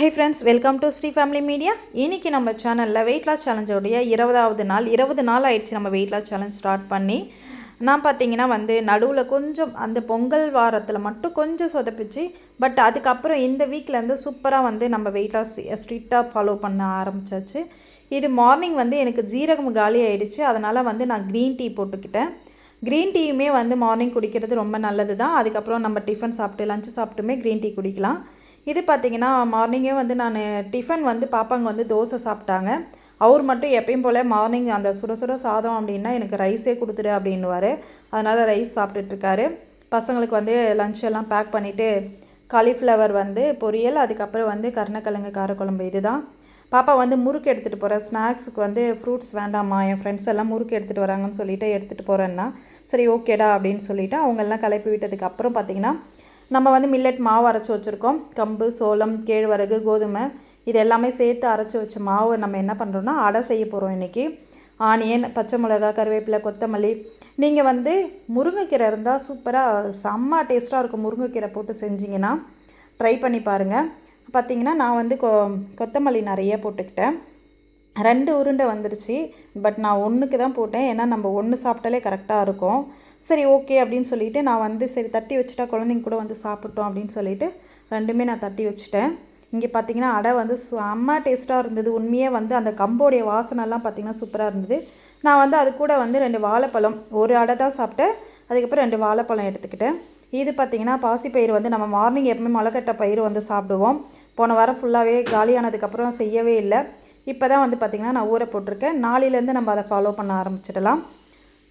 Hi friends welcome to Shri family media இன்னைக்கு நம்ம சேனலில் வெயிட் லாஸ் சேலஞ்சோடைய இருபதாவது நாள் இருபது நாள் ஆயிடுச்சு நம்ம வெயிட் லாஸ் சேலஞ்ச் ஸ்டார்ட் பண்ணி. நான் பார்த்தீங்கன்னா வந்து நடுவில் கொஞ்சம் அந்த பொங்கல் வாரத்தில் மட்டும் கொஞ்சம் சொதப்பிச்சு பட் அதுக்கப்புறம் இந்த வீக்லேருந்து சூப்பராக வந்து நம்ம வெயிட் லாஸ் ஸ்ட்ரிக்டாக ஃபாலோ பண்ண ஆரம்பிச்சாச்சு. இது மார்னிங் வந்து எனக்கு ஜீரகம் காலி ஆகிடுச்சு அதனால் வந்து நான் க்ரீன் டீ போட்டுக்கிட்டேன். க்ரீன் டீயுமே வந்து மார்னிங் குடிக்கிறது ரொம்ப நல்லது தான் அதுக்கப்புறம் நம்ம டிஃபன் சாப்பிட்டு லஞ்சு சாப்பிட்டுமே க்ரீன் டீ குடிக்கலாம். இது பார்த்திங்கன்னா மார்னிங்கே வந்து நான் டிஃபன் வந்து பாப்பாங்க வந்து தோசை சாப்பிட்டாங்க. அவர் மட்டும் எப்பயும் போல் மார்னிங் அந்த சுட சுட சாதம் அப்படின்னா எனக்கு ரைஸே கொடுத்துடு அப்படின்வார் அதனால் ரைஸ் சாப்பிட்டுட்ருக்காரு பசங்களுக்கு வந்து லஞ்ச் எல்லாம் பேக் பண்ணிவிட்டு காலிஃப்ளவர் வந்து பொரியல் அதுக்கப்புறம் வந்து கருணக்கிழங்கு காரக்குழம்பு இதுதான். பாப்பா வந்து முறுக்கு எடுத்துகிட்டு போகிறேன் ஸ்நாக்ஸுக்கு வந்து ஃப்ரூட்ஸ் வேண்டாம்மா என் ஃப்ரெண்ட்ஸ் எல்லாம் முறுக்கு எடுத்துகிட்டு வராங்கன்னு சொல்லிவிட்டு எடுத்துகிட்டு போகிறேன்னா சரி ஓகேடா அப்படின்னு சொல்லிவிட்டு அவங்கெல்லாம் கிளப்பி விட்டதுக்கு அப்புறம் பார்த்திங்கன்னா நம்ம வந்து மில்லட் மாவு அரைச்சி வச்சுருக்கோம். கம்பு சோளம் கேழ்வரகு கோதுமை இது எல்லாமே சேர்த்து அரைச்சி வச்ச மாவு நம்ம என்ன பண்ணுறோன்னா அடை செய்ய போகிறோம் இன்றைக்கி ஆனியன் பச்சை மிளகா கருவேப்பிலை கொத்தமல்லி. நீங்கள் வந்து முருங்கைக்கீரை இருந்தால் சூப்பராக செம்ம டேஸ்ட்டாக இருக்கும். முருங்கைக்கீரை போட்டு செஞ்சிங்கன்னா ட்ரை பண்ணி பாருங்கள் பார்த்தீங்கன்னா நான் வந்து கொ கொத்தமல்லி நிறைய போட்டுக்கிட்டேன். ரெண்டு உருண்டை வந்துடுச்சு பட் நான் ஒன்றுக்கு தான் போட்டேன். ஏன்னா நம்ம ஒன்று சாப்பிட்டாலே கரெக்டாக இருக்கும். சரி ஓகே அப்படின்னு சொல்லிட்டு நான் வந்து சரி தட்டி வச்சுட்டா குழந்தைங்க கூட வந்து சாப்பிட்டோம் அப்படின்னு சொல்லிட்டு ரெண்டுமே நான் தட்டி வச்சுட்டேன். இங்கே பார்த்தீங்கன்னா அடை வந்து செம்ம டேஸ்ட்டாக இருந்தது. உண்மையே வந்து அந்த கம்போடைய வாசனைலாம் பார்த்திங்கன்னா சூப்பராக இருந்தது. நான் வந்து அது கூட வந்து ரெண்டு வாழைப்பழம் ஒரு அடை தான் சாப்பிட்டேன். அதுக்கப்புறம் ரெண்டு வாழைப்பழம் எடுத்துக்கிட்டேன். இது பார்த்திங்கன்னா பாசிப்பயிறு வந்து நம்ம மார்னிங் எப்பவுமே முளைக்கட்ட பயிறு வந்து சாப்பிடுவோம். போன வாரம் ஃபுல்லாகவே காலியானதுக்கப்புறம் செய்யவே இல்லை. இப்போ தான் வந்து பார்த்திங்கன்னா நான் ஊற போட்டிருக்கேன். நாளையிலேருந்து நம்ம அதை ஃபாலோ பண்ண ஆரம்பிச்சிடலாம்.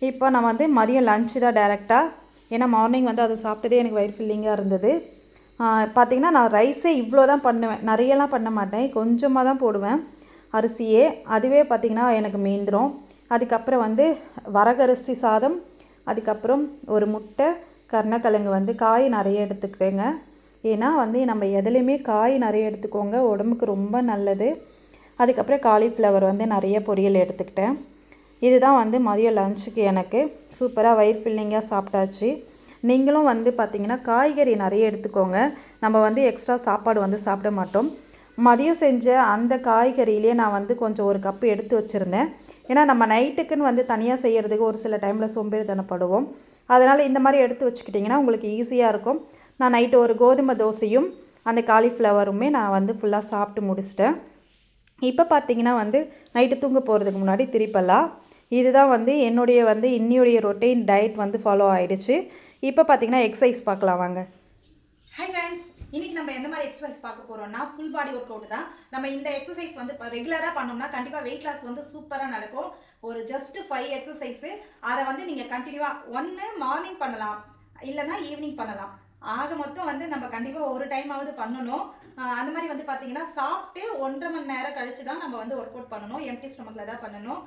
இப்போ நான் வந்து மதியம் லஞ்சு தான் டேரெக்டாக ஏன்னா மார்னிங் வந்து அதை சாப்பிட்டதே எனக்கு வயிறு ஃபில்லிங்காக இருந்தது. பார்த்திங்கன்னா நான் ரைஸே இவ்வளோ தான் பண்ணுவேன். நிறையலாம் பண்ண மாட்டேன். கொஞ்சமாக தான் போடுவேன். அரிசியே அதுவே பார்த்திங்கன்னா எனக்கு மீந்துடும் அதுக்கப்புறம் வந்து வரகரிசி சாதம் அதுக்கப்புறம் ஒரு முட்டை கருணக்கிழங்கு வந்து காய் நிறைய எடுத்துக்கிட்டேங்க. ஏன்னா வந்து நம்ம எதுலேயுமே காய் நிறைய எடுத்துக்கோங்க. உடம்புக்கு ரொம்ப நல்லது. அதுக்கப்புறம் காலிஃப்ளவர் வந்து நிறைய பொரியல் எடுத்துக்கிட்டேன். இதுதான் வந்து மதியம் லஞ்சுக்கு எனக்கு. சூப்பராக வயிறு ஃபில்லிங்காக சாப்பிட்டாச்சு. நீங்களும் வந்து பார்த்திங்கன்னா காய்கறி நிறைய எடுத்துக்கோங்க. நம்ம வந்து எக்ஸ்ட்ரா சாப்பாடு வந்து சாப்பிட மாட்டோம். மதியம் செஞ்ச அந்த காய்கறியிலே நான் வந்து கொஞ்சம் ஒரு கப்பு எடுத்து வச்சுருந்தேன். ஏன்னா நம்ம நைட்டுக்குன்னு வந்து தனியாக செய்கிறதுக்கு ஒரு சில டைமில் சோம்பேறித்தனப்படுவோம். அதனால் இந்த மாதிரி எடுத்து வச்சுக்கிட்டிங்கன்னா உங்களுக்கு ஈஸியாக இருக்கும். நான் நைட்டு ஒரு கோதுமை தோசையும் அந்த காலிஃப்ளவருமே நான் வந்து ஃபுல்லாக சாப்பிட்டு முடிச்சிட்டேன். இப்போ பார்த்தீங்கன்னா வந்து நைட்டு தூங்க போகிறதுக்கு முன்னாடி திருப்பலாம் இதுதான் வந்து என்னுடைய வந்து இன்னியுடைய ரொட்டீன் டயட் வந்து ஃபாலோ ஆகிடுச்சு இப்போ பார்த்தீங்கன்னா எக்ஸசைஸ் பார்க்கலாம் வாங்க. ஹை ஃப்ரெண்ட்ஸ் இன்றைக்கி நம்ம எந்த மாதிரி எக்ஸசைஸ் பார்க்க போகிறோம்னா ஃபுல் பாடி ஒர்க் அவுட் தான். நம்ம இந்த எக்ஸசைஸ் வந்து ரெகுலராக பண்ணோம்னா கண்டிப்பாக வெயிட் லாஸ் வந்து சூப்பராக நடக்கும். ஒரு ஜஸ்ட் ஃபைவ் எக்ஸசைஸு அதை வந்து நீங்கள் கண்டினியூவாக ஒன்று மார்னிங் பண்ணலாம். இல்லைன்னா ஈவினிங் பண்ணலாம். ஆக மொத்தம் வந்து நம்ம கண்டிப்பாக ஒரு டைமாவது பண்ணணும். அந்த மாதிரி வந்து பார்த்தீங்கன்னா சாப்பிட்டு ஒன்றரை மணி நேரம் கழிச்சு தான் நம்ம வந்து ஒர்க் அவுட் பண்ணணும் எம்டி ஸ்டொமக்கில் தான் பண்ணணும்.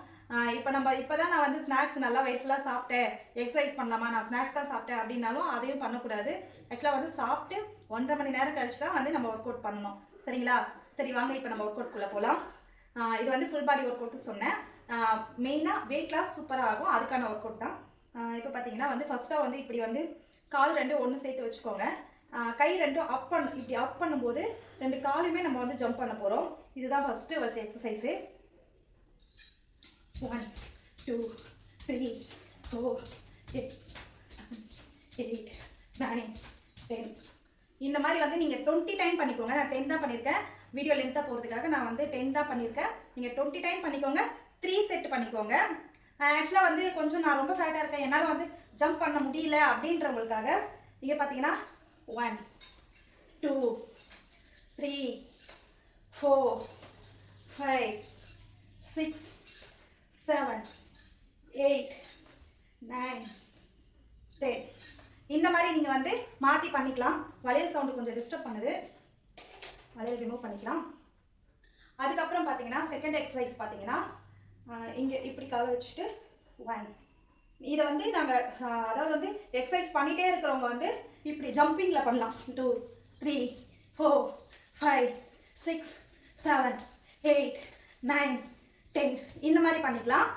இப்போ நம்ம இப்போ தான் நான் வந்து ஸ்நாக்ஸ் நல்லா வெயிட்ஃபுல்லாக சாப்பிட்டேன். எக்ஸசைஸ் பண்ணலாமா? நான் ஸ்நாக்ஸ் தான் சாப்பிட்டேன் அப்படின்னாலும் அதையும் பண்ணக்கூடாது. ஆக்சுவலாக வந்து சாப்பிட்டு ஒன்றரை மணி நேரம் கழிச்சு தான் வந்து நம்ம ஒர்க் அவுட் பண்ணணும். சரிங்களா? சரி வாங்க இப்போ நம்ம ஒர்க் அவுட்குள்ளே போகலாம் இது வந்து ஃபுல் பாடி ஒர்க் அவுட்டு சொன்னேன். மெயினாக வெயிட் லாஸ் சூப்பராக ஆகும். அதுக்கான ஒர்க் அவுட் தான் இப்போ பார்த்தீங்கன்னா வந்து ஃபஸ்ட்டாக வந்து இப்படி வந்து கால் ரெண்டும் ஒன்று சேர்த்து வச்சுக்கோங்க. கை ரெண்டும் அப் பண்ண இப்படி அப் பண்ணும்போது ரெண்டு காலுமே நம்ம வந்து ஜம்ப் பண்ண போகிறோம் இதுதான் first exercise One, one two three six, seven, eight, nine ten இந்த மாதிரி வந்து நீங்கள் டுவெண்ட்டி டைம் பண்ணிக்கோங்க. நான் டென் தான் பண்ணியிருக்கேன் வீடியோ லென்த்தாக போகிறதுக்காக நான் வந்து டென் தான் பண்ணியிருக்கேன் நீங்கள் டுவெண்ட்டி டைம் பண்ணிக்கோங்க. த்ரீ செட் பண்ணிக்கோங்க. ஆக்சுவலாக வந்து கொஞ்சம் நான் ரொம்ப ஃபேட்டாக இருக்கேன். என்னால் வந்து ஜம்ப் பண்ண முடியல அப்படின்றவங்களுக்காக இங்கே பார்த்தீங்கன்னா one two three four five six seven eight nine ten இந்த மாதிரி நீங்கள் வந்து மாற்றி பண்ணிக்கலாம். வளையல் சவுண்டு கொஞ்சம் டிஸ்டர்ப் பண்ணுது. வளையல் ரிமூவ் பண்ணிக்கலாம். அதுக்கப்புறம் பார்த்தீங்கன்னா செகண்ட் எக்ஸசைஸ் பார்த்தீங்கன்னா இங்கே இப்படி காலை வச்சுட்டு ஒன் இதை வந்து நாங்கள் அதாவது வந்து எக்ஸசைஸ் பண்ணிகிட்டே இருக்கிறவங்க வந்து இப்படி ஜம்பிங்கில் பண்ணலாம். Two three four five six seven eight nine ten இந்த மாதிரி பண்ணிக்கலாம்.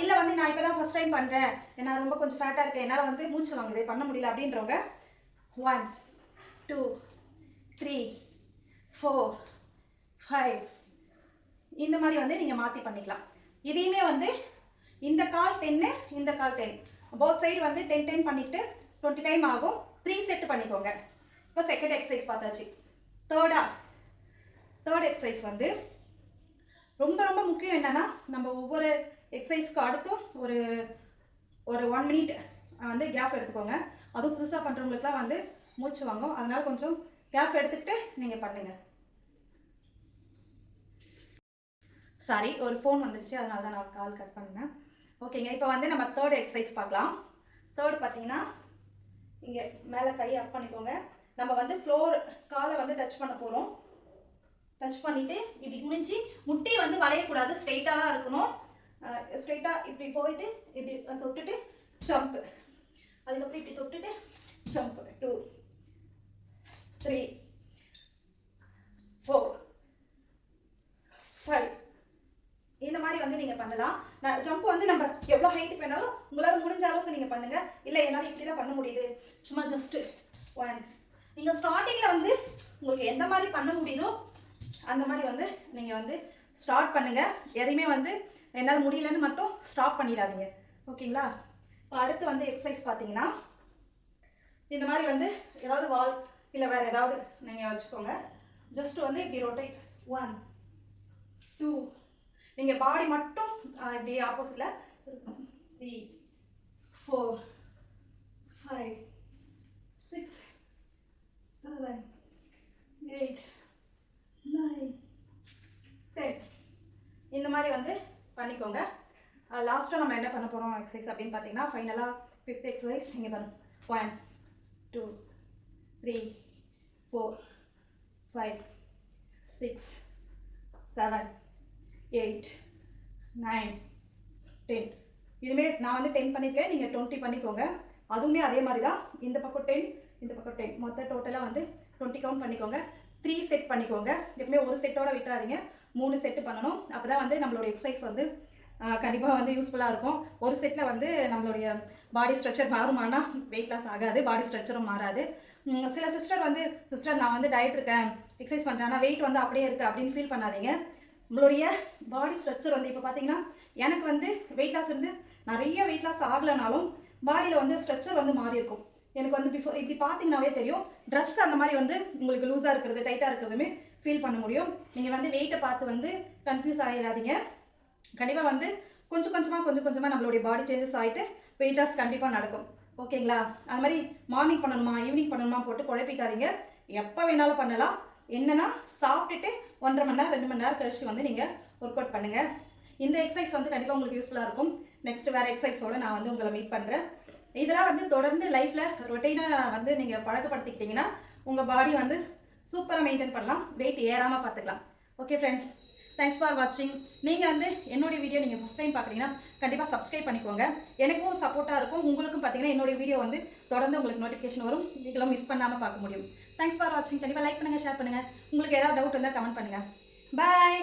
இல்லை வந்து நான் இப்போ தான் ஃபஸ்ட் டைம் பண்ணுறேன் நான் ரொம்ப கொஞ்சம் ஃபேட்டாக இருக்கேன். என்னால் வந்து மூச்சு வாங்குது பண்ண முடியல அப்படின்றவங்க one two three four five இந்த மாதிரி வந்து நீங்கள் மாற்றி பண்ணிக்கலாம். இதையுமே வந்து இந்த கால் டென்னு இந்த கால் டென் போத் சைடு வந்து டென் டென் பண்ணிவிட்டு டுவெண்ட்டி டைம் ஆகும். த்ரீ செட் பண்ணிக்கோங்க. இப்போ செகண்ட் எக்ஸசைஸ் பார்த்தாச்சு. தேர்டா தேர்ட் எக்ஸசைஸ் வந்து ரொம்ப ரொம்ப முக்கியம் என்னென்னா நம்ம ஒவ்வொரு எக்ஸசைஸ்க்கு அடுத்தும் ஒரு ஒரு ஒன் மினிட் வந்து கேப் எடுத்துக்கோங்க. அதுவும் புதுசாக பண்ணுறவங்களுக்குலாம் வந்து மூச்சு வாங்கும். அதனால் கொஞ்சம் கேப் எடுத்துக்கிட்டு நீங்கள் பண்ணுங்கள் சாரி ஒரு ஃபோன் வந்துடுச்சு அதனால தான் நான் கால் கட் பண்ணேன். ஓகேங்க இப்போ வந்து நம்ம தேர்ட் எக்ஸசைஸ் பார்க்கலாம். தேர்ட் பார்த்தீங்கன்னா இங்கே மேலே கையை அப் பண்ணிக்கோங்க. நம்ம வந்து ஃப்ளோர் காலை வந்து டச் பண்ண போகிறோம் டச் பண்ணிவிட்டு இப்படி குனிஞ்சு முட்டி வந்து வளையக்கூடாது. ஸ்ட்ரைட்டாக தான் இருக்கணும். ஸ்ட்ரைட்டாக இப்படி போயிட்டு இப்படி தொட்டுட்டு ஜம்ப் அதுக்கப்புறம் இப்படி தொட்டுட்டு jump two three four five இந்த மாதிரி வந்து நீங்கள் பண்ணலாம். நான் ஜம்ப் வந்து நம்ம எவ்வளோ ஹைட்டு வேணாலும் உங்களால் முடிஞ்ச அளவுக்கு நீங்கள் பண்ணுங்கள் இல்லை என்னால் இப்படி தான் பண்ண முடியுது. சும்மா ஜஸ்ட்டு ஒன் நீங்கள் ஸ்டார்டிங்கில் வந்து உங்களுக்கு எந்த மாதிரி பண்ண முடியுதோ அந்த மாதிரி வந்து நீங்கள் வந்து ஸ்டார்ட் பண்ணுங்கள் எதையுமே வந்து என்னால் முடியலன்னு மட்டும் ஸ்டாப் பண்ணிடாதீங்க. ஓகேங்களா? இப்போ அடுத்து வந்து எக்ஸசைஸ் பார்த்தீங்கன்னா இந்த மாதிரி வந்து ஏதாவது வால் இல்லை வேறு ஏதாவது நீங்கள் வச்சுக்கோங்க. ஜஸ்ட் வந்து இப்படி ரொட்டேட் ஒன் டூ நீங்கள் பாடி மட்டும் இப்படி ஆப்போசிட்டில் three four five six seven eight nine ten இந்த மாதிரி வந்து பண்ணிக்கோங்க. லாஸ்ட்டாக நம்ம என்ன பண்ண போகிறோம் எக்ஸசைஸ் அப்படின்னு பார்த்தீங்கன்னா ஃபைனலாக ஃபிஃப்த் எக்ஸசைஸ் இங்கே பாருங்க. One two three four five six seven eight nine ten இதுமே நான் வந்து டென் பண்ணியிருக்கேன் நீங்கள் டுவெண்ட்டி பண்ணிக்கோங்க. அதுவுமே அதே மாதிரி தான் இந்த பக்கம் டென் இந்த பக்கம் டென் மொத்த டோட்டலாக வந்து டுவெண்ட்டி கவுண்ட் பண்ணிக்கோங்க. த்ரீ செட் பண்ணிக்கோங்க. எப்பவுமே ஒரு செட்டோட விட்டுறாதீங்க. மூணு செட்டு பண்ணணும். அப்போ தான் வந்து நம்மளோட எக்ஸசைஸ் வந்து கண்டிப்பாக வந்து யூஸ்ஃபுல்லாக இருக்கும். ஒரு செட்டில் வந்து நம்மளுடைய பாடி ஸ்ட்ரக்சர் மாறுமானா வெயிட் லாஸ் ஆகாது பாடி ஸ்ட்ரக்சரும் மாறாது. சில சிஸ்டர் வந்து சிஸ்டர் நான் வந்து டயட் இருக்கேன் எக்ஸசைஸ் பண்ணுறேன் ஆனால் வெயிட் வந்து அப்படியே இருக்குது அப்படின்னு ஃபீல் பண்ணாதீங்க. நம்மளுடைய பாடி ஸ்ட்ரக்சர் வந்து இப்போ பார்த்தீங்கன்னா எனக்கு வந்து வெயிட் லாஸ் இருந்து நிறைய வெயிட் லாஸ் ஆகலைனாலும் பாடியில் வந்து ஸ்ட்ரக்சர் வந்து மாறி இருக்கும். எனக்கு வந்து பிஃபோர் இப்படி பார்த்தீங்கன்னாவே தெரியும். ட்ரெஸ் அந்த மாதிரி வந்து உங்களுக்கு லூஸாக இருக்கிறது டைட்டாக இருக்கிறதுமே ஃபீல் பண்ண முடியும். நீங்கள் வந்து வெயிட்டை பார்த்து வந்து கன்ஃபியூஸ் ஆகிடாதீங்க கண்டிப்பாக வந்து கொஞ்சம் கொஞ்சமாக கொஞ்சம் கொஞ்சமாக நம்மளுடைய பாடி சேஞ்சஸ் ஆகிட்டு வெயிட் லாஸ் கண்டிப்பாக நடக்கும். ஓகேங்களா அது மாதிரி மார்னிங் பண்ணணுமா ஈவினிங் பண்ணணுமா போட்டு குழப்பிக்காதீங்க. எப்போ வேணாலும் பண்ணலாம். என்னென்னா சாப்பிட்டுட்டு ஒன்றரை மணி நேரம் ரெண்டு மணி நேரம் கழிச்சு வந்து நீங்கள் ஒர்க் அவுட் பண்ணுங்கள் இந்த எக்ஸசைஸ் வந்து கண்டிப்பாக உங்களுக்கு யூஸ்ஃபுல்லாக இருக்கும். நெக்ஸ்ட் வேறு எக்ஸசைஸோடு நான் வந்து உங்களை மீட் பண்ணுறேன் இதெல்லாம் வந்து தொடர்ந்து லைஃப்பில் ரொட்டீனாக வந்து நீங்கள் பழக்கப்படுத்திக்கிட்டிங்கன்னா உங்கள் பாடி வந்து சூப்பராக மெயின்டைன் பண்ணலாம். வெயிட் ஏறாமல் பார்த்துக்கலாம். ஓகே ஃப்ரெண்ட்ஸ் தேங்க்ஸ் ஃபார் வாட்சிங் நீங்கள் வந்து என்னுடைய வீடியோ நீங்கள் ஃபஸ்ட் டைம் பார்க்குறீங்கன்னா கண்டிப்பாக சப்ஸ்கிரைப் பண்ணிக்கோங்க. எனக்கும் சப்போர்ட்டாக இருக்கும். உங்களுக்கும் பார்த்தீங்கன்னா என்னுடைய வீடியோ வந்து தொடர்ந்து உங்களுக்கு நோட்டிஃபிகேஷன் வரும். நீங்களும் மிஸ் பண்ணாமல் பார்க்க முடியும். தேங்க்ஸ் ஃபார் வாட்சிங் கண்டிப்பாக லைக் பண்ணுங்கள் ஷேர் பண்ணுங்கள் உங்களுக்கு ஏதாவது டவுட் இருந்தால் கமெண்ட் பண்ணுங்கள் பாய்